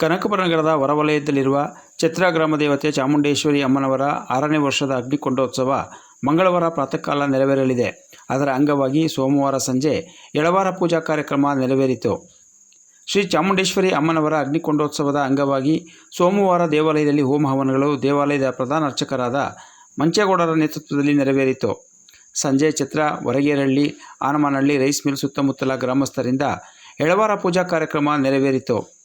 ಕನಕಪುರ ನಗರದ ಹೊರವಲಯದಲ್ಲಿರುವ ಛತ್ರ ಗ್ರಾಮ ದೇವತೆ ಚಾಮುಂಡೇಶ್ವರಿ ಅಮ್ಮನವರ ಆರನೇ ವರ್ಷದ ಅಗ್ನಿಕೊಂಡೋತ್ಸವ ಮಂಗಳವಾರ ಪ್ರಾತಃಕಾಲ ನೆರವೇರಲಿದೆ. ಅದರ ಅಂಗವಾಗಿ ಸೋಮವಾರ ಸಂಜೆ ಎಳವಾರ ಪೂಜಾ ಕಾರ್ಯಕ್ರಮ ನೆರವೇರಿತು. ಶ್ರೀ ಚಾಮುಂಡೇಶ್ವರಿ ಅಮ್ಮನವರ ಅಗ್ನಿಕೊಂಡೋತ್ಸವದ ಅಂಗವಾಗಿ ಸೋಮವಾರ ದೇವಾಲಯದಲ್ಲಿ ಹೋಮ ಹವನಗಳು ದೇವಾಲಯದ ಪ್ರಧಾನ ಅರ್ಚಕರಾದ ಮಂಚೇಗೌಡರ ನೇತೃತ್ವದಲ್ಲಿ ನೆರವೇರಿತು. ಸಂಜೆ ಚಿತ್ರ, ಹೊರಗೇರಹಳ್ಳಿ, ಆನಮನಹಳ್ಳಿ, ರೈಸ್ ಮಿಲ್ ಸುತ್ತಮುತ್ತಲ ಗ್ರಾಮಸ್ಥರಿಂದ ಎಳವಾರ ಪೂಜಾ ಕಾರ್ಯಕ್ರಮ ನೆರವೇರಿತು.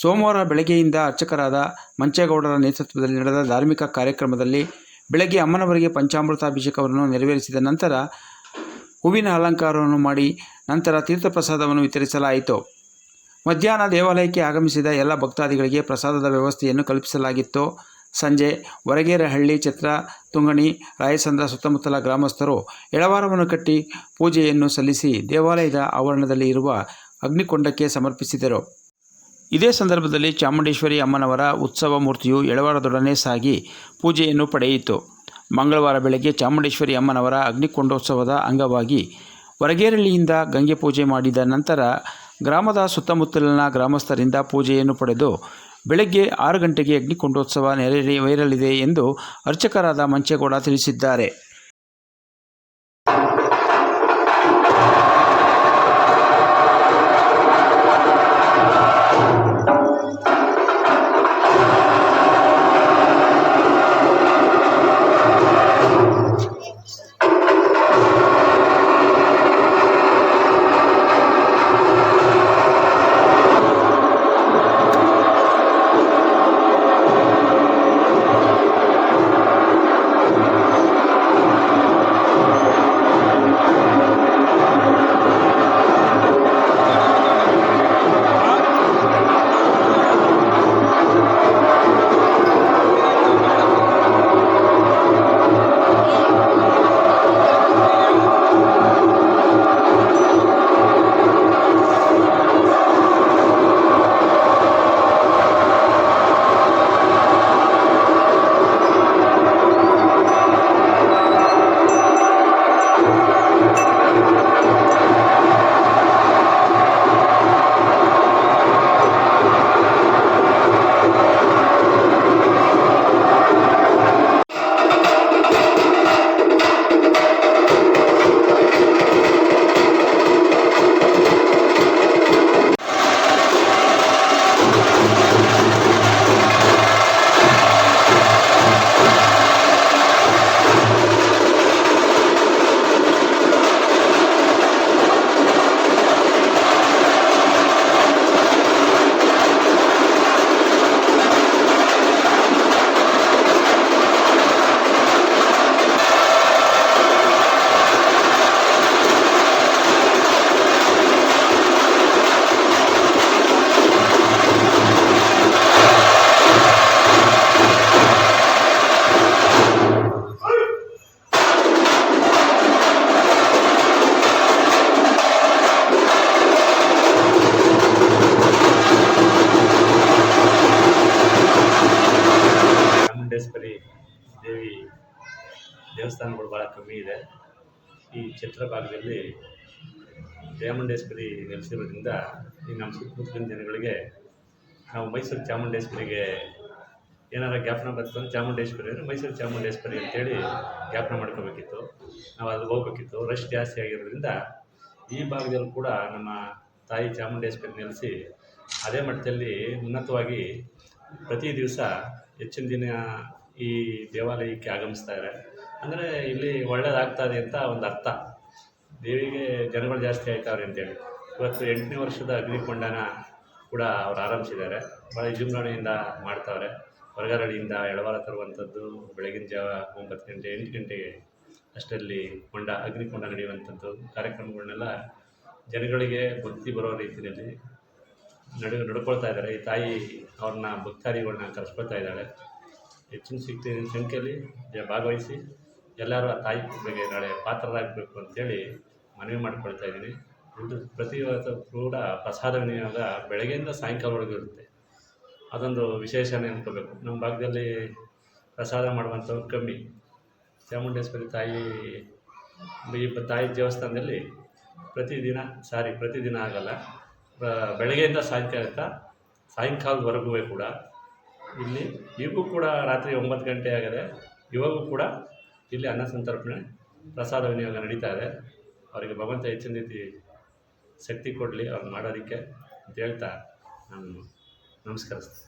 ಸೋಮವಾರ ಬೆಳಗ್ಗೆಯಿಂದ ಅರ್ಚಕರಾದ ಮಂಚೇಗೌಡರ ನೇತೃತ್ವದಲ್ಲಿ ನಡೆದ ಧಾರ್ಮಿಕ ಕಾರ್ಯಕ್ರಮದಲ್ಲಿ ಬೆಳಗ್ಗೆ ಅಮ್ಮನವರಿಗೆ ಪಂಚಾಮೃತಾಭಿಷೇಕವನ್ನು ನೆರವೇರಿಸಿದ ನಂತರ ಹೂವಿನ ಅಲಂಕಾರವನ್ನು ಮಾಡಿ ನಂತರ ತೀರ್ಥಪ್ರಸಾದವನ್ನು ವಿತರಿಸಲಾಯಿತು. ಮಧ್ಯಾಹ್ನ ದೇವಾಲಯಕ್ಕೆ ಆಗಮಿಸಿದ ಎಲ್ಲ ಭಕ್ತಾದಿಗಳಿಗೆ ಪ್ರಸಾದದ ವ್ಯವಸ್ಥೆಯನ್ನು ಕಲ್ಪಿಸಲಾಗಿತ್ತು. ಸಂಜೆ ಹೊರಗೇರಹಳ್ಳಿ, ಛತ್ರ, ತುಂಗಣಿ ರಾಯಸಂದ್ರ ಸುತ್ತಮುತ್ತಲ ಗ್ರಾಮಸ್ಥರು ಎಳವಾರವನ್ನು ಕಟ್ಟಿ ಪೂಜೆಯನ್ನು ಸಲ್ಲಿಸಿ ದೇವಾಲಯದ ಆವರಣದಲ್ಲಿ ಇರುವ ಅಗ್ನಿಕೊಂಡಕ್ಕೆ ಸಮರ್ಪಿಸಿದರು. ಇದೇ ಸಂದರ್ಭದಲ್ಲಿ ಚಾಮುಂಡೇಶ್ವರಿ ಅಮ್ಮನವರ ಉತ್ಸವ ಮೂರ್ತಿಯು ಎಳವಾರದೊಡನೆ ಸಾಗಿ ಪೂಜೆಯನ್ನು ಪಡೆಯಿತು. ಮಂಗಳವಾರ ಬೆಳಗ್ಗೆ ಚಾಮುಂಡೇಶ್ವರಿ ಅಮ್ಮನವರ ಅಗ್ನಿಕೊಂಡೋತ್ಸವದ ಅಂಗವಾಗಿ ಹೊರಗೇರಳ್ಳಿಯಿಂದ ಗಂಗೆ ಪೂಜೆ ಮಾಡಿದ ನಂತರ ಗ್ರಾಮದ ಸುತ್ತಮುತ್ತಲಿನ ಗ್ರಾಮಸ್ಥರಿಂದ ಪೂಜೆಯನ್ನು ಪಡೆದು ಬೆಳಗ್ಗೆ ಆರು ಗಂಟೆಗೆ ಅಗ್ನಿಕೊಂಡೋತ್ಸವ ನೆರವೇರಲಿದೆ ಎಂದು ಅರ್ಚಕರಾದ ಮಂಚೇಗೌಡ ತಿಳಿಸಿದ್ದಾರೆ. ಚಾಮುಂಡೇಶ್ವರಿ ದೇವಿ ದೇವಸ್ಥಾನಗಳು ಭಾಳ ಕಮ್ಮಿ ಇದೆ. ಈ ಚಿತ್ರಭಾಗದಲ್ಲಿ ಚಾಮುಂಡೇಶ್ವರಿ ನೆಲೆಸಿರೋದ್ರಿಂದ ಈ ನಮ್ಮ ಸುತ್ತಮುತ್ತಲಿನ ಜನಗಳಿಗೆ ನಾವು ಮೈಸೂರು ಚಾಮುಂಡೇಶ್ವರಿಗೆ ಏನಾರ ಜ್ಞಾಪನ ಬರ್ತಂದ್ರೆ ಚಾಮುಂಡೇಶ್ವರಿ ಅಂದರೆ ಮೈಸೂರು ಚಾಮುಂಡೇಶ್ವರಿ ಅಂತೇಳಿ ಜ್ಞಾಪನ ಮಾಡ್ಕೋಬೇಕಿತ್ತು. ನಾವು ಅಲ್ಲಿ ಹೋಗ್ಬೇಕಿತ್ತು. ರಶ್ ಜಾಸ್ತಿ ಆಗಿರೋದ್ರಿಂದ ಈ ಭಾಗದಲ್ಲೂ ಕೂಡ ನಮ್ಮ ತಾಯಿ ಚಾಮುಂಡೇಶ್ವರಿ ನೆಲೆಸಿ ಅದೇ ಮಟ್ಟದಲ್ಲಿ ಉನ್ನತವಾಗಿ ಪ್ರತಿ ದಿವಸ ಹೆಚ್ಚಿನ ದಿನ ಈ ದೇವಾಲಯಕ್ಕೆ ಆಗಮಿಸ್ತಾರೆ ಅಂದರೆ ಇಲ್ಲಿ ಒಳ್ಳೇದಾಗ್ತದೆ ಅಂತ ಒಂದು ಅರ್ಥ. ದೇವಿಗೆ ಜನಗಳು ಜಾಸ್ತಿ ಆಯ್ತವ್ರೆ ಅಂತೇಳಿ. ಇವತ್ತು ಎಂಟನೇ ವರ್ಷದ ಅಗ್ನಿಕೊಂಡನ ಕೂಡ ಅವ್ರು ಆರಂಭಿಸಿದ್ದಾರೆ. ಭಾಳ ವಿಜೃಂಭಣೆಯಿಂದ ಮಾಡ್ತಾವ್ರೆ. ಹೊರಗರಳಿಯಿಂದ ಎಳವಾರ ತರುವಂಥದ್ದು, ಬೆಳಗಿನ ಜಾವ ಒಂಬತ್ತು ಗಂಟೆ, ಎಂಟು ಗಂಟೆಗೆ ಅಷ್ಟರಲ್ಲಿ ಕೊಂಡ, ಅಗ್ನಿಕೊಂಡ ನಡೆಯುವಂಥದ್ದು. ಕಾರ್ಯಕ್ರಮಗಳನ್ನೆಲ್ಲ ಜನಗಳಿಗೆ ಭಕ್ತಿ ಬರೋ ರೀತಿಯಲ್ಲಿ ನಡೆ, ನಡ್ಕೊಳ್ತಾ ಇದ್ದಾರೆ. ಈ ತಾಯಿ ಅವ್ರನ್ನ ಭಕ್ತಾದಿಗಳನ್ನ ಕರೆಸ್ಕೊಳ್ತಾ ಇದ್ದಾಳೆ. ಹೆಚ್ಚಿನ ಶಕ್ತಿ ಸಂಖ್ಯೆಯಲ್ಲಿ ಭಾಗವಹಿಸಿ ಎಲ್ಲರೂ ಆ ತಾಯಿ ಬಗ್ಗೆ ನಾಳೆ ಪಾತ್ರರಾಗಬೇಕು ಅಂತೇಳಿ ಮನವಿ ಮಾಡ್ಕೊಳ್ತಾ ಇದ್ದೀನಿ. ಇದು ಪ್ರತಿ ಕೂಡ ಪ್ರಸಾದ ವಿನಿಯೋಗ ಬೆಳಗ್ಗೆಯಿಂದ ಸಾಯಂಕಾಲವರೆಗೂ ಇರುತ್ತೆ. ಅದೊಂದು ವಿಶೇಷನೇ ಅಂದ್ಕೋಬೇಕು ನಮ್ಮ ಭಾಗದಲ್ಲಿ ಪ್ರಸಾದ ಮಾಡುವಂಥವ್ರು ಕಮ್ಮಿ. ಚಾಮುಂಡೇಶ್ವರಿ ತಾಯಿ, ಈ ತಾಯಿ ದೇವಸ್ಥಾನದಲ್ಲಿ ಪ್ರತಿದಿನ, ಸಾರಿ ಪ್ರತಿದಿನ ಆಗಲ್ಲ. ಬೆಳಗ್ಗೆಯಿಂದ ಸಾಯಂಕಾಲ ಸಾಯಂಕಾಲದವರೆಗೂ ಕೂಡ ಇಲ್ಲಿ ಈಗೂ ಕೂಡ ರಾತ್ರಿ ಒಂಬತ್ತು ಗಂಟೆ ಆಗದೆ, ಇವಾಗೂ ಕೂಡ ಇಲ್ಲಿ ಅನ್ನ ಸಂತರ್ಪಣೆ, ಪ್ರಸಾದ ವಿನಿಯೋಗ ನಡೀತಾ ಇದೆ. ಅವರಿಗೆ ಭಗವಂತ ಹೆಚ್ಚಿನ ರೀತಿ ಶಕ್ತಿ ಕೊಡಲಿ, ಅವ್ರು ಮಾಡೋದಕ್ಕೆ ಅಂತ ಹೇಳ್ತಾ ನಾನು ನಮಸ್ಕರಿಸ್ತೀನಿ.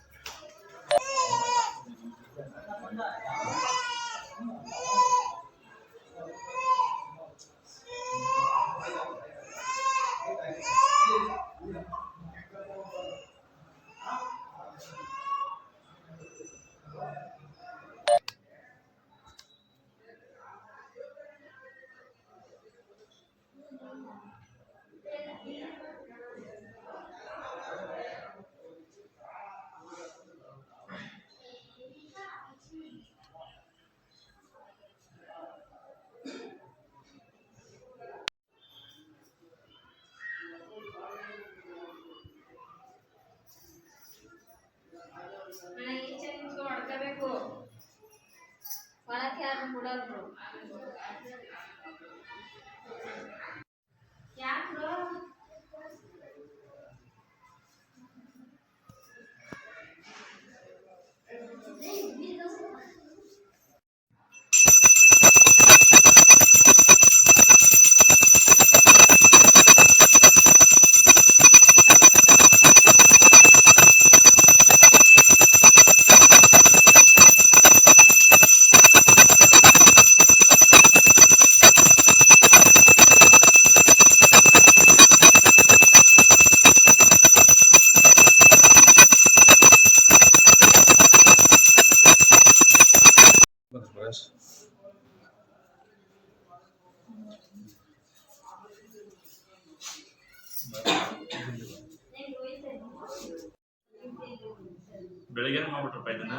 ಬೆಳಗ್ಗೆ ಮಾಡ್ಬಿಟ್ರಪ್ಪ ಇದನ್ನ?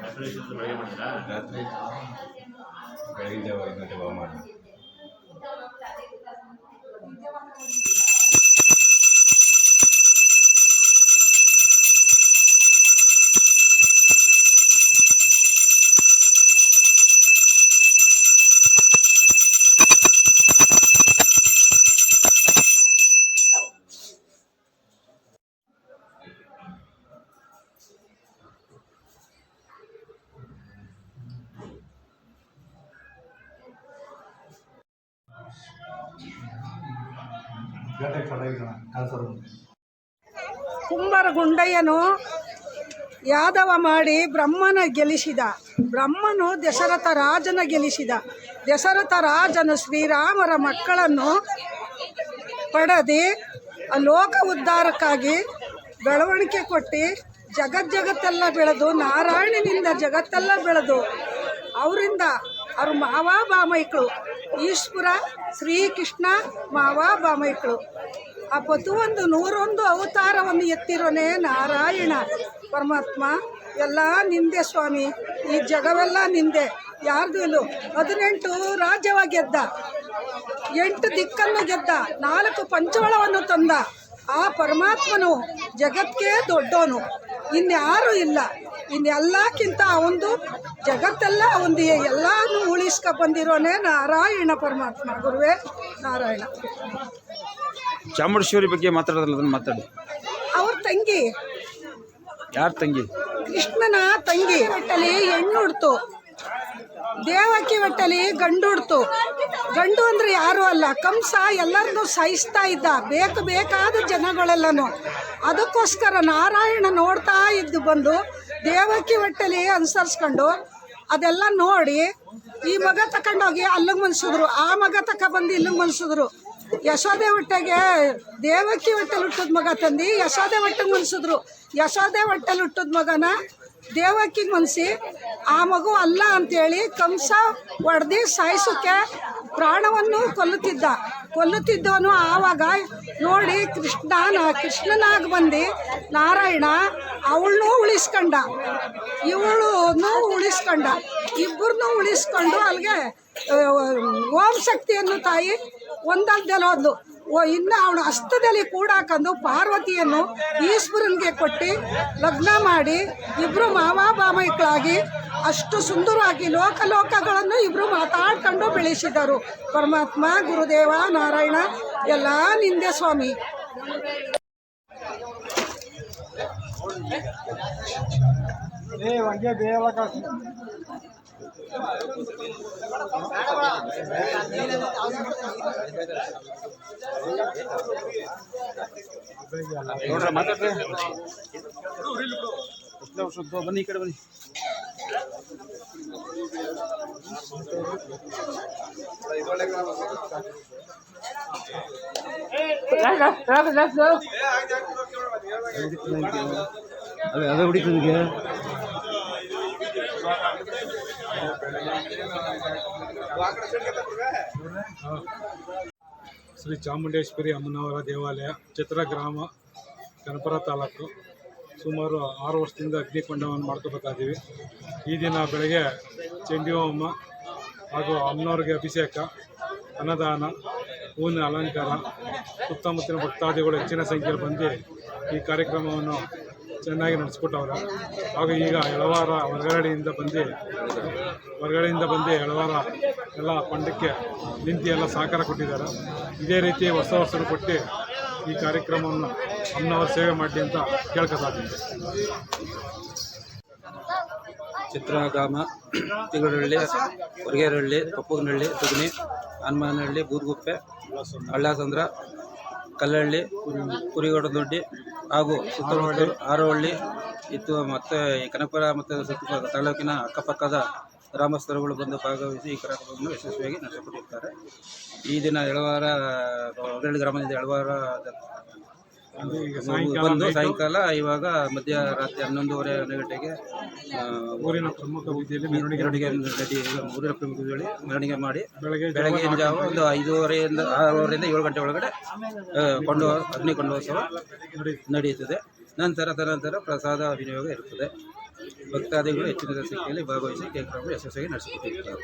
ಬೆಳಿಗ್ಗೆ ಬೆಳಗ್ಗೆ ಮಾಡಿದ್ರಾ? ರಾತ್ರಿ ಬೆಳಗಿನ ಜಾವ ಐದು ಗಂಟೆ ಮಾಡಿ ಕುಂಬರ ಗುಂಡಯ್ಯನು ಯಾದವ ಮಾಡಿ ಬ್ರಹ್ಮನ ಗೆಲ್ಲಿಸಿದ. ಬ್ರಹ್ಮನು ದಶರಥ ರಾಜನ ಗೆಲ್ಲಿಸಿದ. ದಶರಥ ರಾಜನು ಶ್ರೀರಾಮರ ಮಕ್ಕಳನ್ನು ಪಡೆದಿ ಲೋಕ ಉದ್ಧಾರಕ್ಕಾಗಿ ಬೆಳವಣಿಗೆ ಕೊಟ್ಟು ಜಗಜ್ಜಗತ್ತೆಲ್ಲ ಬೆಳೆದು, ನಾರಾಯಣನಿಂದ ಜಗತ್ತೆಲ್ಲ ಬೆಳೆದು, ಅವರಿಂದ ಅವ್ರ ಮಾವ ಬಾಮೈಕ್ಳು. ಈಶ್ವರ, ಶ್ರೀಕೃಷ್ಣ ಮಾವ ಬಾಮೈಕ್ಳು. ಆ ಪತುವೊಂದು ನೂರೊಂದು ಅವತಾರವನ್ನು ಎತ್ತಿರೋನೇ ನಾರಾಯಣ ಪರಮಾತ್ಮ. ಎಲ್ಲ ನಿಂದೆ ಸ್ವಾಮಿ, ಈ ಜಗವೆಲ್ಲ ನಿಂದೆ. ಯಾರ್ದು ಇಲ್ಲ ಹದಿನೆಂಟು ರಾಜ್ಯವ ಗೆದ್ದ. ಎಂಟು ದಿಕ್ಕನ್ನು ಗೆದ್ದ. ನಾಲ್ಕು ಪಂಚೋಳವನ್ನು ತಂದ. ಆ ಪರಮಾತ್ಮನು ಜಗತ್ಗೆ ದೊಡ್ಡವನು. ಇನ್ಯಾರೂ ಇಲ್ಲ. ಇನ್ನೆಲ್ಲಕ್ಕಿಂತ ಅವಂದು ಜಗತ್ತೆಲ್ಲ ಒಂದು ಎಲ್ಲಾನು ಉಳಿಸ್ಕೊ ಬಂದಿರೋನೇ ನಾರಾಯಣ ಪರಮಾತ್ಮ. ಗುರುವೇ ನಾರಾಯಣ. ಚಾಮುಂಡೇಶ್ವರಿ ಬಗ್ಗೆ ಮಾತಾಡೋದಲ್ಲ ಅದನ್ನು ಮಾತಾಡಿ. ಅವ್ರ ತಂಗಿ. ಯಾರ ತಂಗಿ? ಕೃಷ್ಣನ ತಂಗಿ. ಒಟ್ಟಲ್ಲಿ ಹೆಣ್ಣು ಹುಡ್ತು. ದೇವಕಿ ಒಟ್ಟಲ್ಲಿ ಗಂಡು ಹುಡ್ತು. ಗಂಡು ಅಂದ್ರೆ ಯಾರು ಅಲ್ಲ. ಕಂಸ ಎಲ್ಲರನ್ನೂ ಸಹಿಸ್ತಾ ಇದ್ದ. ಬೇಕು ಬೇಕಾದ ಜನಗಳೆಲ್ಲನೂ. ಅದಕ್ಕೋಸ್ಕರ ನಾರಾಯಣ ನೋಡ್ತಾ ಇದ್ದು ಬಂದು ದೇವಕಿ ಒಟ್ಟಲ್ಲಿ ಅನುಸರಿಸ್ಕೊಂಡು ಅದೆಲ್ಲ ನೋಡಿ ಈ ಮಗ ತಕೊಂಡೋಗಿ ಅಲ್ಲಿಗೆ ಮನ್ಸಿದ್ರು ಆ ಮಗ ತಕ ಬಂದು ಇಲ್ಲಿಗೆ ಮನ್ಸಿದ್ರು ಯಶೋದೆ ಹೊಟ್ಟೆಗೆ ದೇವಕ್ಕಿ ಹೊಟ್ಟೆಲಿ ಹುಟ್ಟಿದ ಮಗ ತಂದು ಯಶೋದೆ ಹೊಟ್ಟೆಗೆ ಮನ್ಸಿದ್ರು. ಯಶೋದೆ ಹೊಟ್ಟೆಲಿ ಹುಟ್ಟಿದ ಮಗನ ದೇವಕ್ಕಿಗೆ ಮನ್ಸಿ, ಆ ಮಗು ಅಲ್ಲ ಅಂತೇಳಿ ಕಂಸ ಹೊಡೆದು ಸಾಯಿಸೋಕೆ ಪ್ರಾಣವನ್ನು ಕೊಲ್ಲುತ್ತಿದ್ದ. ಕೊಲ್ಲುತ್ತಿದ್ದವನು ಆವಾಗ ನೋಡಿ ಕೃಷ್ಣನ ಕೃಷ್ಣನಾಗಿ ಬಂದು ನಾರಾಯಣ ಅವಳನ್ನೂ ಉಳಿಸ್ಕೊಂಡ. ಇವಳನ್ನು ಉಳಿಸ್ಕೊಂಡ. ಇಬ್ಬರನ್ನೂ ಉಳಿಸ್ಕೊಂಡು ಅಲ್ಲಿಗೆ ಓಂ ಶಕ್ತಿಯನ್ನು ತಾಯಿ ಒಂದಲ್ದೆಲ್ಲ ಒಂದು ಓ, ಇನ್ನು ಅವನು ಹಸ್ತದಲ್ಲಿ ಕೂಡಾಕಂದು ಪಾರ್ವತಿಯನ್ನು ಈಶ್ವರನಿಗೆ ಕೊಟ್ಟು ಲಗ್ನ ಮಾಡಿ ಇಬ್ಬರು ಮಾವ ಬಾಮೈಕ್ಳಾಗಿ ಅಷ್ಟು ಸುಂದರವಾಗಿ ಲೋಕ ಲೋಕಗಳನ್ನು ಇಬ್ಬರು ಮಾತಾಡ್ಕೊಂಡು ಬೆಳೆಸಿದರು. ಪರಮಾತ್ಮ, ಗುರುದೇವ, ನಾರಾಯಣ, ಎಲ್ಲ ನಿಂದೆ ಸ್ವಾಮಿ. ನೋಡ್ರ ಮಾತಾಡ್ರಿ ಸ್ವಲ್ಪ ಬನ್ನಿ ಈ ಕಡೆ ಬನ್ನಿ ಅದೇ ಅದೇ ಹುಡುಕಿದ್ಗೆ ಶ್ರೀ ಚಾಮುಂಡೇಶ್ವರಿ ಅಮ್ಮನವರ ದೇವಾಲಯ, ಚಿತ್ರ ಗ್ರಾಮ, ಕನಪುರ ತಾಲೂಕು. ಸುಮಾರು ಆರು ವರ್ಷದಿಂದ ಅಗ್ನಿಕೊಂಡವನ್ನು ಕೊಂಡವನ್ನು ಈ ದಿನ ಬೆಳಗ್ಗೆ ಚೆಂಡಿ ಹೋಮ ಹಾಗೂ ಅಮ್ಮನವ್ರಿಗೆ ಅಭಿಷೇಕ, ಅನ್ನದಾನ, ಹೂವಿನ ಅಲಂಕಾರ, ಸುತ್ತಮುತ್ತಲಿನ ಭಕ್ತಾದಿಗಳು ಹೆಚ್ಚಿನ ಸಂಖ್ಯೆಯಲ್ಲಿ ಬಂದು ಈ ಕಾರ್ಯಕ್ರಮವನ್ನು ಚೆನ್ನಾಗಿ ನಡೆಸ್ಕೊಟ್ಟವ್ರೆ. ಹಾಗೂ ಈಗ ಎಳವಾರ ಹೊರಗಡೆಯಿಂದ ಬಂದು ಹೊರಗಡೆಯಿಂದ ಬಂದು ಎಳವಾರ ಎಲ್ಲ ಪಂಡಕ್ಕೆ ನಿಂತು ಎಲ್ಲ ಸಹಕಾರ ಕೊಟ್ಟಿದ್ದಾರೆ. ಇದೇ ರೀತಿ ಹೊಸ ವರ್ಷರು ಕೊಟ್ಟು ಈ ಕಾರ್ಯಕ್ರಮವನ್ನು ಅಮ್ಮನವರ ಸೇವೆ ಮಾಡಿ ಅಂತ ಕೇಳ್ಕೊತಾ ಚಿತ್ರಗಾಮ, ತಿಗಳಹಳ್ಳಿ, ಹೊರಗೇರಹಳ್ಳಿ, ಪಪ್ಪಗನಹಳ್ಳಿ, ತುಗ್ನಿ, ಹನುಮಾನಹಳ್ಳಿ, ಬೂದ್ಗುಪ್ಪೆ, ಹಳ್ಳಸಂದ್ರ ಕಲ್ಲಹಳ್ಳಿ ಕುರಿಗೋಡದೊಡ್ಡಿ ಹಾಗೂ ಸುತ್ತಮುತ್ತ ಆರೋಹಳ್ಳಿ ಇತ್ತು. ಮತ್ತು ಕನಕಪುರ ಮತ್ತು ಸುತ್ತ ತಾಲೂಕಿನ ಅಕ್ಕಪಕ್ಕದ ಗ್ರಾಮಸ್ಥರುಗಳು ಬಂದು ಭಾಗವಹಿಸಿ ಈ ಕಾರ್ಯಕ್ರಮವನ್ನು ಯಶಸ್ವಿಯಾಗಿ ನಡೆಸಿಕೊಟ್ಟಿರ್ತಾರೆ ಈ ದಿನ ಎಳವಾರ ಹೊರಗಳ್ಳಿ ಗ್ರಾಮದಿಂದ ಎಳವಾರ ಬಂದು ಸಾಯಂಕಾಲ ಇವಾಗ ಮಧ್ಯರಾತ್ರಿ ಹನ್ನೊಂದುವರೆ ಗಂಟೆಗೆ ಊರಿನ ಪ್ರಮುಖ ಬೀದಿಯಲ್ಲಿ ಮೆರವಣಿಗೆ ಊರಿನ ಪ್ರಮುಖ ಬೀದಿಯಲ್ಲಿ ಮೆರವಣಿಗೆ ಮಾಡಿ ಬೆಳಗ್ಗೆ ಬೆಳಗಿನ ಜಾವ ಒಂದು ಐದೂವರೆಯಿಂದ ಆರೂವರೆಯಿಂದ ಏಳು ಗಂಟೆ ಒಳಗಡೆ ಕೊಂಡು ಅಗ್ನಿ ಕೊಂಡೋತ್ಸವ ನಡೆಯುತ್ತದೆ. ನಂತರ ತದನಂತರ ಪ್ರಸಾದ ವಿನಿಯೋಗ ಇರುತ್ತದೆ. ಭಕ್ತಾದಿಗಳು ಹೆಚ್ಚಿನ ಸಂಖ್ಯೆಯಲ್ಲಿ ಭಾಗವಹಿಸಿ ಕಾರ್ಯಕ್ರಮ ಯಶಸ್ವಿಯಾಗಿ ನಡೆಸಿಕೊಟ್ಟಿರ್ತಾರೆ